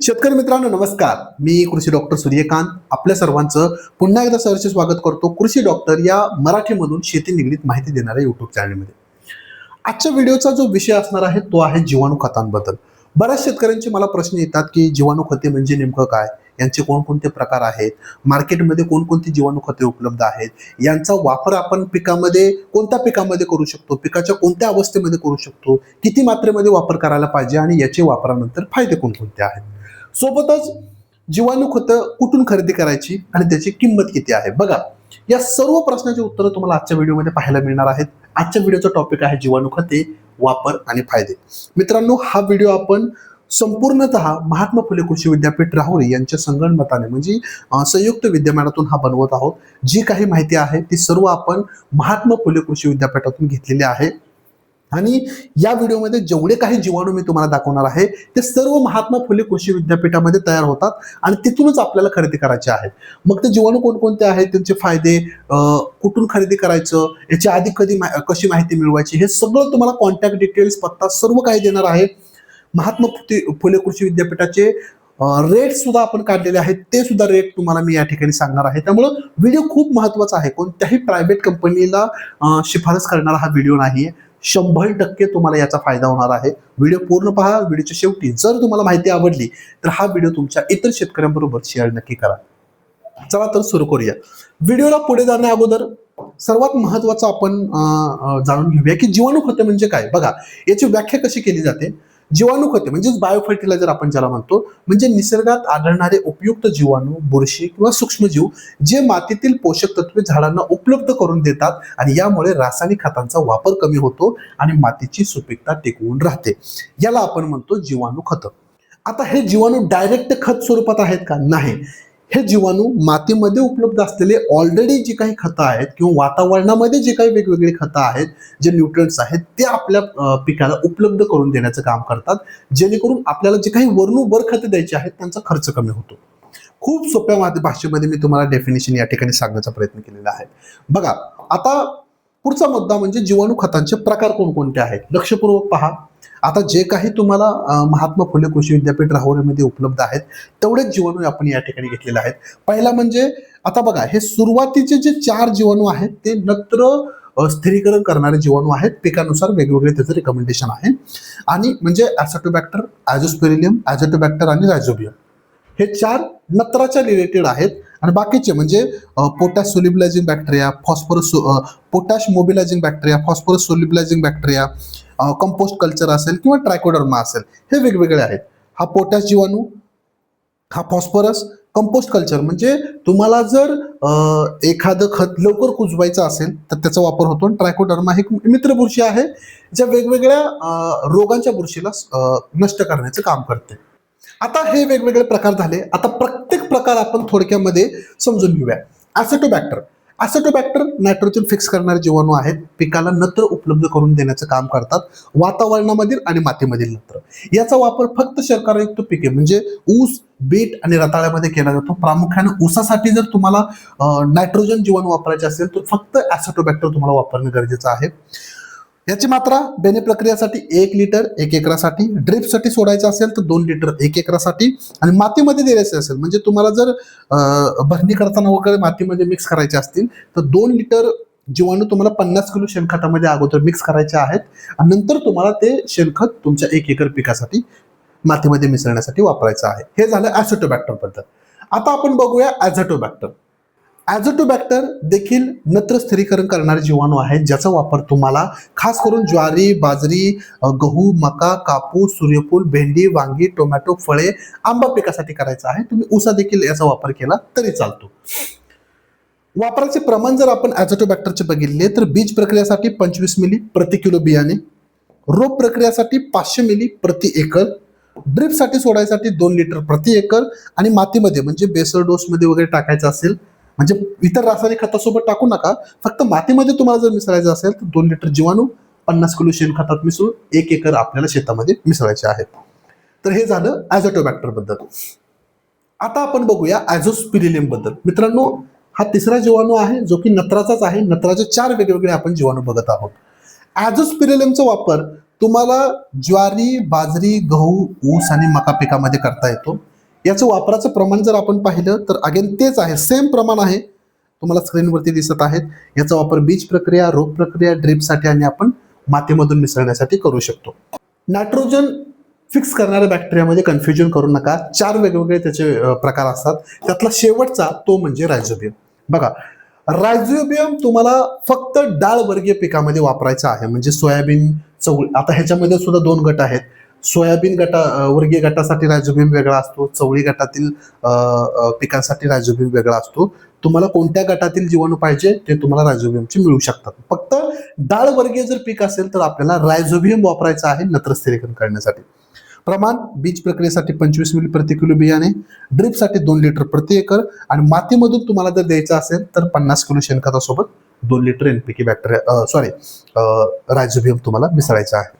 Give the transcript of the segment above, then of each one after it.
शेतकरी मित्रांनो नमस्कार. मी कृषी डॉक्टर सूर्यकांत. आपल्या सर्वांचं पुन्हा एकदा सहर्ष स्वागत करतो कृषी डॉक्टर या मराठीमधून शेती निगडीत माहिती देणाऱ्या युट्यूब चॅनलमध्ये आजच्या व्हिडिओचा जो विषय असणार आहे तो आहे जीवाणू खतांबद्दल. बऱ्याच शेतकऱ्यांचे मला प्रश्न येतात की जीवाणू खते म्हणजे नेमकं काय? यांचे कोणकोणते प्रकार आहेत? मार्केटमध्ये कोणकोणती जीवाणू खते उपलब्ध आहेत? यांचा वापर आपण पिकामध्ये कोणत्या पिकामध्ये करू शकतो? पिकाच्या कोणत्या अवस्थेमध्ये करू शकतो? किती मात्रेमध्ये वापर करायला पाहिजे? आणि याचे वापरानंतर फायदे कोणकोणते आहेत? सोबतच जीवाणू खतं कुठून खरेदी करायची आणि त्याची किंमत किती आहे? बघा या सर्व प्रश्नाची उत्तरं तुम्हाला आजच्या व्हिडिओमध्ये पाहायला मिळणार आहेत. आजच्या व्हिडिओचा टॉपिक आहे जीवाणू खते वापर आणि फायदे. मित्रांनो हा व्हिडिओ आपण संपूर्णतः महात्मा फुले कृषी विद्यापीठ राहुरी यांच्या संगणमताने म्हणजे संयुक्त विद्यमानातून हा बनवत आहोत. जी काही माहिती आहे ती सर्व आपण महात्मा फुले कृषी विद्यापीठातून घेतलेली आहे. आणि या व्हिडिओमध्ये जेवढे काही जीवाणू मी तुम्हाला दाखवणार आहे ते सर्व महात्मा फुले कृषी विद्यापीठामध्ये तयार होतात आणि तिथूनच आपल्याला खरेदी करायचे आहेत. मग ते जीवाणू कोणकोणते आहेत? त्यांचे फायदे कुठून खरेदी करायचं? याच्या आधी कधी मा- कशी माहिती मिळवायची? हे सगळं तुम्हाला कॉन्टॅक्ट डिटेल्स पत्ता सर्व काही देणार आहे. महात्मा फुले कृषी विद्यापीठाचे रेट सुद्धा आपण काढलेले आहेत. ते सुद्धा रेट तुम्हाला मी या ठिकाणी सांगणार आहे. त्यामुळं व्हिडिओ खूप महत्त्वाचा आहे. कोणत्याही प्रायव्हेट कंपनीला शिफारस करणारा हा व्हिडिओ नाही आहे शंभर टक्के तुम्हाला याचा फायदा होणार आहे. व्हिडिओ पूर्ण पहा व्हिडिओच्या शेवटी जर तुम्हाला माहिती आवडली तर हा व्हिडिओ तुमच्या इतर शेतकऱ्यांबरोबर शेअर नक्की करा. चला तर सुरू करूया. व्हिडिओला पुढे जाण्या अगोदर सर्वात महत्वाचं आपण जाणून घेऊया की जीवाणू खते म्हणजे काय? बघा याची व्याख्या कशी केली जाते? जीवाणू खते म्हणजेच बायोफर्टिलायझर आपण ज्याला म्हणतो म्हणजे निसर्गात आढळणारे उपयुक्त जीवाणू बुरशी किंवा सूक्ष्मजीव जे मातीतील पोषक तत्वे झाडांना उपलब्ध करून देतात आणि यामुळे रासायनिक खतांचा वापर कमी होतो आणि मातीची सुपीकता टिकवून राहते. याला आपण म्हणतो जीवाणू खत. आता हे जीवाणू डायरेक्ट खत स्वरूपात आहेत का? नाही. हे जीवाणू मातीमध्ये उपलब्ध असलेले ऑलरेडी जी काही खतं आहेत किंवा वातावरणामध्ये जे काही वेगवेगळी खतं आहेत जे न्यूट्रन्स आहेत ते आपल्या पिकाला उपलब्ध करून देण्याचं काम करतात. जेणेकरून आपल्याला जे काही वरणू वर खतं द्यायचे आहेत त्यांचा खर्च कमी होतो. खूप सोप्या माती भाषेमध्ये मी तुम्हाला डेफिनेशन या ठिकाणी सांगण्याचा प्रयत्न केलेला आहे. बघा आता पुढचा मुद्दा म्हणजे जीवाणू खतांचे प्रकार कोणकोणते आहेत? लक्षपूर्वक पहा. आता जे काही तुम्हाला महात्मा फुले कृषी विद्यापीठ राहुरीमध्ये उपलब्ध आहेत तेवढेच जीवाणू आपण या ठिकाणी घेतलेले आहेत. पहिला म्हणजे आता बघा हे सुरुवातीचे जे चार जीवाणू आहेत ते नत्र स्थिरीकरण करणारे जीवाणू आहेत. पिकानुसार वेगवेगळे त्याचं रिकमेंडेशन आहे. आणि म्हणजे ॲसोटोबॅक्टर ॲझोस्पेरिलियम ॲझोटोबॅक्टर आणि रायझोबियम हे चार नत्राच्या रिलेटेड आहेत. आणि बाकीचे म्हणजे potash solubilising bacteria phosphorus potash mobilising bacteria phosphorus solubilising bacteria compost culture असेल किंवा ट्रायकोडर्मा असेल हे वेगवेगळे आहेत. हा पोटॅश जीवाणू हा फॉस्फरस कंपोस्ट कल्चर म्हणजे तुम्हाला जर एखादं खत लवकर कुजवायचं असेल तर त्याचा वापर होतो ट्रायकोडर्मा हे एक मित्र बुरशी आहे ज्या वेगवेगळ्या रोगांच्या बुरशीला नष्ट करण्याचं काम करते. आता हे वेगवेगळे प्रकार झाले. आता प्रत्येक प्रकार आपण थोडक्यामध्ये समजून घेऊया. ॲसेटोबॅक्टर ॲसेटोबॅक्टर नायट्रोजन फिक्स करणारे जीवाणू आहेत. पिकाला नत्र उपलब्ध करून देण्याचं काम करतात. वातावरणामधील आणि मातीमधील नत्र. याचा वापर फक्त शर्करायुक्त पिके म्हणजे ऊस बीट आणि रताळ्यामध्ये केला जातो. प्रामुख्याने ऊसासाठी जर तुम्हाला नायट्रोजन जीवाणू वापरायचे असेल तर फक्त ॲसेटोबॅक्टर तुम्हाला वापरणं गरजेचं आहे. याची मात्रा बेने प्रक्रियासाठी एक लिटर एक एकरासाठी. ड्रिपसाठी सोडायचं असेल तर दोन लिटर एक एकरासाठी. आणि मातीमध्ये द्यायचे असेल म्हणजे तुम्हाला जर भरणी करताना वगैरे मातीमध्ये मिक्स करायचे असतील तर दोन लिटर जीवाणू तुम्हाला पन्नास किलो शेणखतामध्ये अगोदर मिक्स करायचे आहेत. आणि नंतर तुम्हाला ते शेणखत तुमच्या एक एकर पिकासाठी मातीमध्ये मिसळण्यासाठी वापरायचं आहे. हे झालं ॲझोटोबॅक्टरबद्दल आता आपण बघूया ॲझोटोबॅक्टर ॲझोटोबॅक्टर देखील नत्र स्थिरीकरण करणारे जीवाणू आहेत ज्याचा वापर तुम्हाला खास करून ज्वारी बाजरी गहू मका कापूस सूर्यफूल भेंडी वांगी टोमॅटो फळे आंबा पिकासाठी करायचा आहे. तुम्ही ऊसा देखील याचा वापर केला तरी चालतो. वापराचे प्रमाण जर आपण ॲझोटोबॅक्टरचे बघितले तर बीज प्रक्रियासाठी पंचवीस मिली प्रति किलो बियाणे रोप प्रक्रियासाठी पाचशे मिली प्रति एकर ड्रिपसाठी सोडायसाठी दोन लिटर प्रति एकर आणि मातीमध्ये म्हणजे बेसर डोसमध्ये वगैरे टाकायचं असेल म्हणजे इतर रासायनिक खतासोबत टाकू नका. फक्त मातीमध्ये तुम्हाला जर मिसळायचं असेल तर दोन लिटर जीवाणू पन्नास किलो शेणखतात मिसळून एक एकर आपल्याला शेतामध्ये मिसळायचे आहेत. तर हे झालं ॲझोटोबॅक्टरबद्दल आता आपण बघूया ॲझोस्पिरिलियमबद्दल. मित्रांनो हा तिसरा जीवाणू आहे जो की नत्राचाच आहे. नत्राचे चार वेगवेगळे आपण जीवाणू बघत आहोत. ॲझोस्पिरिलियमचा वापर तुम्हाला ज्वारी बाजरी गहू ऊस आणि मका पिकामध्ये करता येतो. याचं वापराचं प्रमाण जर आपण पाहिलं तर अगेन तेच आहे सेम प्रमाण आहे. तुम्हाला स्क्रीनवरती दिसत आहेत. याचा वापर बीज प्रक्रिया रोग प्रक्रिया ड्रीपसाठी आणि आपण मातीमधून मिसळण्यासाठी करू शकतो. नायट्रोजन फिक्स करणाऱ्या बॅक्टेरियामध्ये कन्फ्युजन करू नका. चार वेगवेगळे त्याचे प्रकार असतात. त्यातला शेवटचा तो म्हणजे रायझोबियम बघा रायझोबियम तुम्हाला फक्त डाळ वर्गीय पिकामध्ये वापरायचा आहे. म्हणजे सोयाबीन चवळी. आता ह्याच्यामध्ये सुद्धा दोन गट आहेत. सोयाबीन गटा वर्गीय गटासाठी रायझोबियम वेगळा असतो चवळी गटातील पिकांसाठी रायझोबियम वेगळा असतो. तुम्हाला कोणत्या गटातील जीवाणू पाहिजे ते तुम्हाला रायझोबियमचे मिळू शकतात. फक्त डाळ वर्गीय जर पीक असेल तर आपल्याला रायझोबियम वापरायचं आहे नत्र स्थिरीकरण करण्यासाठी. प्रमाण बीज प्रक्रियेसाठी पंचवीस मिली प्रति किलो बियाणे ड्रिपसाठी दोन लिटर प्रति एकर आणि मातीमधून तुम्हाला जर द्यायचं असेल तर पन्नास किलो शेणखतासोबत दोन litre NPK bacteria sorry rhizobium तुम्हाला मिसळायचं आहे.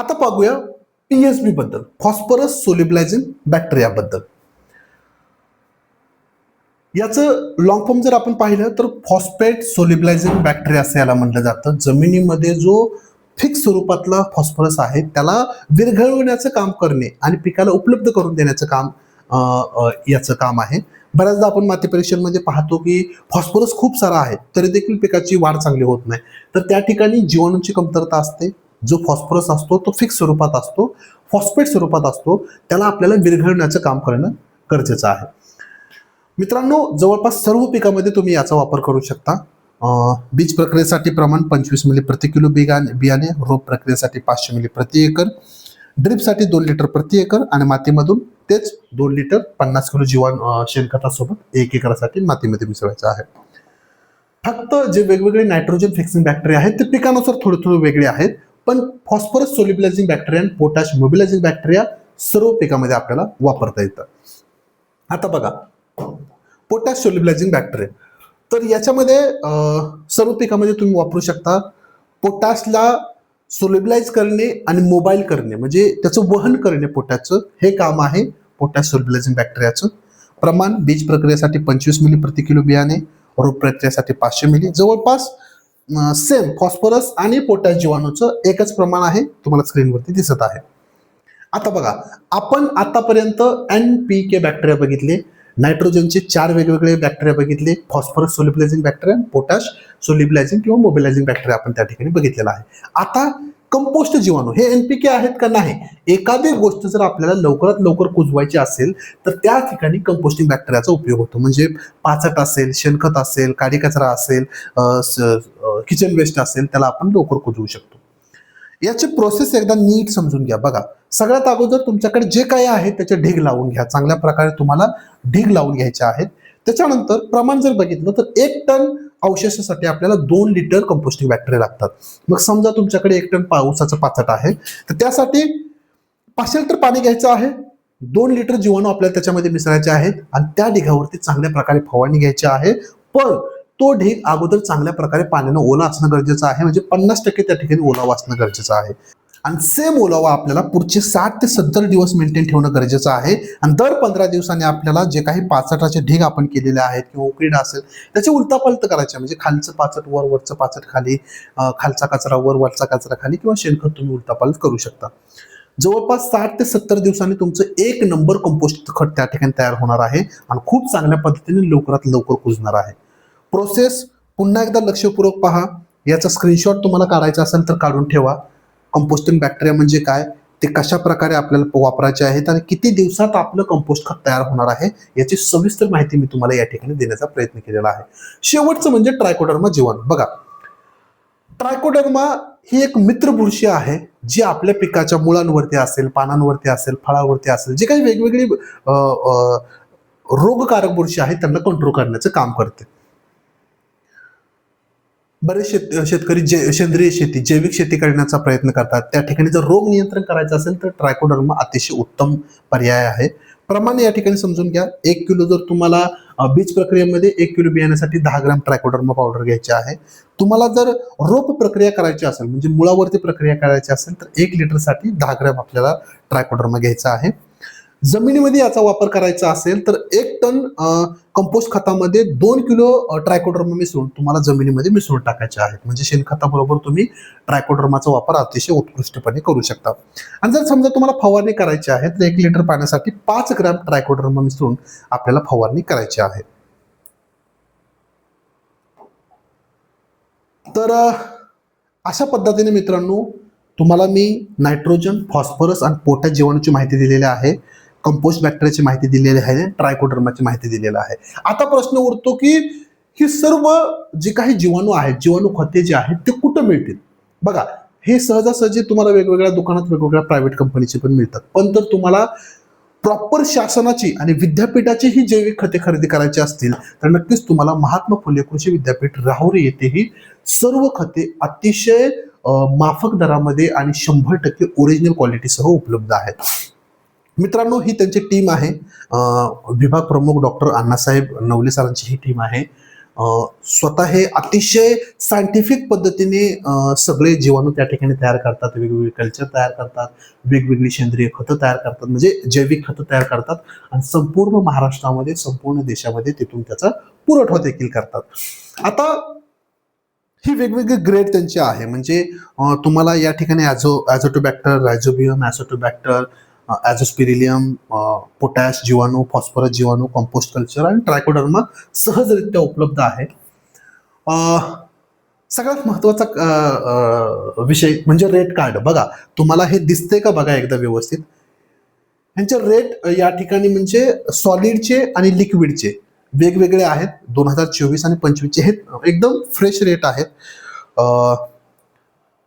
आता पाहूया पीएसबी बद्दल. फॉस्फरस सोलिब्लायझिंग बॅक्टेरिया बद्दल. याचं लॉंग फॉर्म जर आपण पाहिलं तर फॉस्फेट सोलिब्लायझिंग बॅक्टेरिया असं याला म्हटलं जातं. जमिनीमध्ये जो फिक्स स्वरूपातला फॉस्फरस आहे त्याला विरघळवण्याचं काम करणे आणि पिकाला उपलब्ध करून देण्याचं काम याचं काम आहे. बऱ्याचदा आपण माती परीक्षणमध्ये पाहतो की फॉस्फरस खूप सारा आहे तरी देखील पिकाची वाढ चांगली होत नाही. तर त्या ठिकाणी जीवाणूंची कमतरता असते जो फॉस्फरस असतो तो फिक्स स्वरूपात असतो फॉस्फेट स्वरूपात असतो त्याला आपल्याला विरघळण्याचं काम करणं गरजेचं आहे. मित्रांनो जवळपास सर्व पिकामध्ये तुम्ही याचा वापर करू शकता. बीज प्रक्रियेसाठी प्रमाण पंचवीस मिली प्रति किलो बियाणे बियाणे रोप प्रक्रियेसाठी पाचशे मिली प्रति एकर ड्रिपसाठी दोन लिटर प्रति एकर आणि मातीमधून तेच दोन लिटर पन्नास किलो जीवाण शेणखतासोबत एक एकरासाठी मातीमध्ये मिसळायचं आहे. फक्त जे वेगवेगळे नायट्रोजन फिक्सिंग बॅक्टेरिया आहेत ते पिकानुसार थोडे थोडे वेगळे आहेत. पण फॉस्फरस सोल्युबिलायझिंग बॅक्टेरिया आणि पोटॅश मोबिलायझिंग बॅक्टेरिया सर्व पिकामध्ये आपल्याला वापरता येतं. आता बघा पोटॅश सोल्युबिलायझिंग बॅक्टेरिया. तर याच्यामध्ये सर्व पिकामध्ये तुम्ही वापरू शकता पोटॅशला सोलिबिलाइज करणे आणि मोबाईल करणे म्हणजे त्याचं वहन करणे पोटॅशचं. हे काम आहे पोटॅश सोलिबिलायझिंग बॅक्टेरियाचं. प्रमाण बीज प्रक्रियेसाठी पंचवीस मिली प्रति किलो बियाणे रोग प्रक्रियेसाठी पाचशे मिली. जवळपास सेम फॉस्फरस आणि पोटॅश जीवाणूचं एकच प्रमाण आहे तुम्हाला स्क्रीनवरती दिसत आहे. आता बघा आपण आतापर्यंत एन पी के बॅक्टेरिया बघितले नायट्रोजनचे चार वेगवेगळे बॅक्टेरिया बघितले phosphorus solubilising bacteria potash solubilising किंवा मोबिलायझिंग बॅक्टेरिया आपण त्या ठिकाणी बघितलेला आहे. आता कंपोस्ट जीवाणू हे एनपीके आहेत का नाही? एखादी गोष्ट जर आपल्याला लवकरात लवकर कुजवायची असेल तर त्या ठिकाणी कंपोस्टिंग बॅक्टेरियाचा उपयोग होतो. म्हणजे पाचट असेल शेणखत असेल काडी कचरा असेल किचन वेस्ट असेल त्याला आपण लवकर कुजवू शकतो. याची प्रोसेस एकदा नीट समजून घ्या. बघा सगळ्यात अगोदर तुमच्याकडे जे काही आहे त्याचे ढीग लावून घ्या. चांगल्या प्रकारे तुम्हाला ढीग लावून घ्यायचे आहेत. त्याच्यानंतर प्रमाण जर बघितलं तर एक टन अवशेषासाठी आपल्याला दोन लिटर कंपोस्टिंग बॅक्टेरिया लागतात. मग समजा तुमच्याकडे एक टन पावसाचं पाचट आहे तर त्यासाठी पाचशे लिटर पाणी घ्यायचं आहे दोन लिटर जीवाणू आपल्याला त्याच्यामध्ये मिसळायचे आहेत आणि त्या ढिगावरती चांगल्या प्रकारे फवारणी घ्यायची आहे. पण तो ढीग अगोदर चांगल्या प्रकारे पाण्यानं ओला असणं गरजेचं आहे म्हणजे पन्नास टक्के त्या ठिकाणी ओलावा असणं गरजेचं आहे. आणि सेम ओलावा आपल्याला पुढचे साठ ते सत्तर दिवस मेंटेन ठेवणं गरजेचं आहे. आणि दर पंधरा दिवसांनी आपल्याला जे काही पाचटाचे ढीग आपण केलेले आहेत किंवा उकडीड असेल त्याचे उलतापलत करायचे. म्हणजे खालचं पाचट वर वरचं पाचट खाली खालचा कचरा वर वरचा कचरा खाली किंवा शेणखत तुम्ही उलतापालत करू शकता. जवळपास साठ ते सत्तर दिवसांनी तुमचं एक नंबर कंपोस्ट खत त्या ठिकाणी तयार होणार आहे आणि खूप चांगल्या पद्धतीने लवकरात लवकर कुजणार आहे. प्रोसेस पुन्हा एकदा लक्षपूर्वक पहा. याचा स्क्रीनशॉट तुम्हाला काढायचा असेल तर काढून ठेवा. कंपोस्टिंग बॅक्टेरिया म्हणजे काय? ते कशा प्रकारे आपल्याला वापरायचे आहेत आणि किती दिवसात आपलं कंपोस्ट खत तयार होणार आहे? याची सविस्तर माहिती मी तुम्हाला या ठिकाणी देण्याचा प्रयत्न केलेला आहे. शेवटचं म्हणजे ट्रायकोडर्मा जीवन. बघा ट्रायकोडर्मा ही एक मित्र बुरशी आहे जी आपल्या पिकाच्या मुळांवरती असेल पानांवरती असेल फळावरती असेल जे काही वेगवेगळी अ, रोगकारक बुरशी आहे त्यांना कंट्रोल करण्याचं काम करते. बरेच शेत शेतकरी जे सेंद्रिय शेती जैविक शेती करण्याचा प्रयत्न करतात. त्या ठिकाणी जर रोग नियंत्रण करायचं असेल तर ट्रायकोडर्मा अतिशय उत्तम पर्याय आहे. प्रमाण या ठिकाणी समजून घ्या. एक किलो जर तुम्हाला बीज प्रक्रियेमध्ये एक किलो बियाण्यासाठी दहा ग्राम ट्रायकोडर्मा पावडर घ्यायची आहे. तुम्हाला जर रोप प्रक्रिया करायची असेल म्हणजे मुळावरती प्रक्रिया करायची असेल तर एक लिटरसाठी दहा ग्रॅम आपल्याला ट्रायकोडर्मा घ्यायचा आहे. जमिनीमध्ये याचा वापर करायचा असेल तर एक टन कंपोस्ट खतामध्ये दोन किलो ट्रायकोडर्मा मिसळून तुम्हाला जमिनीमध्ये मिसळून टाकायचे आहेत. म्हणजे शेणखताबरोबर तुम्ही ट्रायकोडर्माचा वापर अतिशय उत्कृष्टपणे करू शकता. आणि जर समजा तुम्हाला फवारणी करायची आहे तर एक लिटर पाण्यासाठी पाच ग्रॅम ट्रायकोडर्मा मिसळून आपल्याला फवारणी करायची आहे. तर अशा पद्धतीने मित्रांनो तुम्हाला मी नायट्रोजन फॉस्फरस आणि पोटॅश जीवाणूची माहिती दिलेली आहे. कंपोस्ट बॅक्टेरियाची माहिती दिलेली आहे ट्रायकोडर्माची माहिती दिलेली आहे. आता प्रश्न उरतो की ही सर्व जे काही जीवाणू आहेत जीवाणू खते जे आहेत ते कुठं मिळतील? बघा हे सहजासहजी तुम्हाला वेगवेगळ्या दुकानात वेगवेगळ्या प्रायव्हेट कंपनीचे पण मिळतात. पण तर तुम्हाला प्रॉपर शासनाची आणि विद्यापीठाची ही जैविक खते खरेदी करायची असतील तर नक्कीच तुम्हाला महात्मा फुले कृषी विद्यापीठ राहुरी येथे ही सर्व खते अतिशय माफक दरामध्ये आणि शंभर टक्के ओरिजिनल क्वालिटीसह उपलब्ध आहेत. मित्रांनो ही त्यांची टीम आहे. विभाग प्रमुख डॉक्टर अण्णासाहेब नवले सरांची ही टीम आहे. स्वतः हे अतिशय सायंटिफिक पद्धतीने सगळे जीवाणू त्या ठिकाणी तयार करतात. वेगवेगळे कल्चर तयार करतात. वेगवेगळी सेंद्रिय खतं तयार करतात. म्हणजे जैविक खतं तयार करतात. आणि संपूर्ण महाराष्ट्रामध्ये संपूर्ण देशामध्ये तिथून त्याचा पुरवठा देखील करतात. आता ही वेगवेगळी ग्रेड त्यांची आहे. म्हणजे तुम्हाला या ठिकाणी azo azotobacter rhizobium azotobacter azospirillum potash जीवाणू फॉस्फरस जीवाणू कंपोस्ट कल्चर आणि ट्रायकोडर्मा सहजरित्या उपलब्ध आहे. सगळ्यात महत्त्वाचा विषय म्हणजे रेट कार्ड बघा तुम्हाला हे दिसते का बघा एकदा व्यवस्थित? ह्यांचे रेट या ठिकाणी म्हणजे सॉलिडचे आणि लिक्विडचे वेगवेगळे आहेत. दोन हजार चोवीस आणि पंचवीसचे हे एकदम फ्रेश रेट आहेत.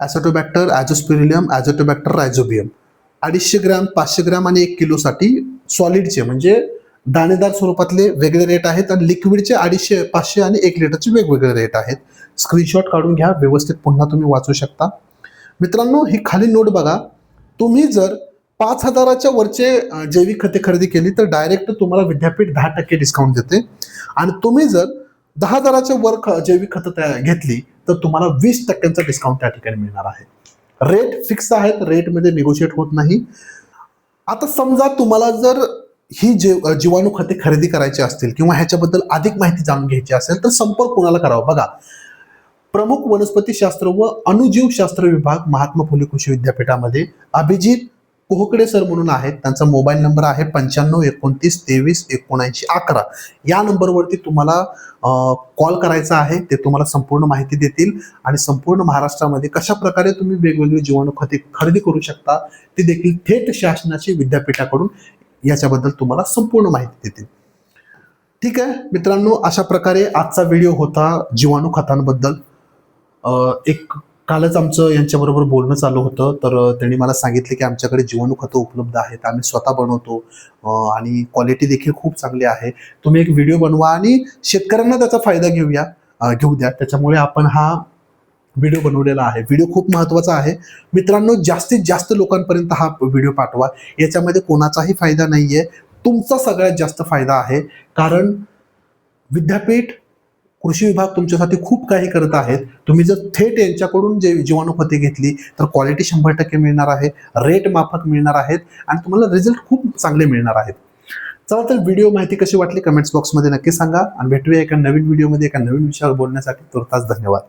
ॲसोटोबॅक्टर ॲझोस्पिरिलियम ॲझोटोबॅक्टर रायझोबियम अडीचशे ग्रॅम पाचशे ग्रॅम आणि एक किलोसाठी सॉलिडचे म्हणजे दाणेदार स्वरूपातले वेगळे रेट आहेत आणि लिक्विडचे अडीचशे पाचशे आणि एक लिटरचे वेगवेगळे रेट आहेत. स्क्रीनशॉट काढून घ्या व्यवस्थित पुन्हा तुम्ही वाचू शकता. मित्रांनो ही खाली नोट बघा. तुम्ही जर पाच हजाराच्या वरचे जैविक खते खरेदी केली तर डायरेक्ट तुम्हाला विद्यापीठ दहा टक्के डिस्काउंट देते. आणि तुम्ही जर दहा हजाराच्या वर ख- जैविक खतं तयार घेतली तर तुम्हाला वीस टक्क्यांचा डिस्काउंट त्या ठिकाणी मिळणार आहे. रेट फिक्स आहेत रेटमध्ये निगोशिएट होत नाही. आता समजा तुम्हाला जर ही जे जीवाणू खते खरेदी करायची असतील किंवा ह्याच्याबद्दल अधिक माहिती जाणून घ्यायची असेल तर संपर्क कोणाला करावा? बघा प्रमुख वनस्पतीशास्त्र व अणुजीवशास्त्र विभाग महात्मा फुले कृषी विद्यापीठामध्ये अभिजित कोहकडे सर म्हणून आहेत. त्यांचा मोबाईल नंबर आहे पंच्याण्णव एकोणतीस तेवीस एकोणऐंशी अकरा. या नंबरवरती तुम्हाला कॉल करायचा आहे. ते तुम्हाला संपूर्ण माहिती देतील. आणि संपूर्ण महाराष्ट्रामध्ये कशा प्रकारे तुम्ही वेगवेगळी जीवाणू खते खरेदी करू शकता ते देखील थेट शासनाची विद्यापीठाकडून याच्याबद्दल तुम्हाला संपूर्ण माहिती देतील. ठीक आहे? मित्रांनो अशा प्रकारे आजचा व्हिडिओ होता जीवाणू खतांबद्दल. एक कालच आमचं यांच्याबरोबर बोलणं चालू होतं. तर त्यांनी मला सांगितले की आमच्याकडे जीवाणू खतं उपलब्ध आहेत. आम्ही स्वतः बनवतो आणि क्वालिटी देखील खूप चांगली आहे. तुम्ही एक व्हिडिओ बनवा आणि शेतकऱ्यांना त्याचा फायदा घेऊया घेऊ द्या. त्याच्यामुळे आपण हा व्हिडिओ बनवलेला आहे. व्हिडिओ खूप महत्त्वाचा आहे. मित्रांनो जास्तीत जास्त लोकांपर्यंत हा व्हिडिओ पाठवा. याच्यामध्ये कोणाचाही फायदा नाही आहे तुमचा सगळ्यात जास्त फायदा आहे. कारण विद्यापीठ कृषी विभाग तुमच्यासाठी खूप काही करत आहेत. तुम्ही जर थेट यांच्याकडून जे जीवाणू खते घेतली तर क्वालिटी शंभर टक्के मिळणार आहे रेट माफक मिळणार आहेत आणि तुम्हाला रिझल्ट खूप चांगले मिळणार आहेत. चला तर व्हिडिओ माहिती कशी वाटली? कमेंट्स बॉक्समध्ये नक्की सांगा आणि भेटूया एका नवीन व्हिडिओमध्ये एका नवीन विषयावर बोलण्यासाठी. तुर्तास धन्यवाद.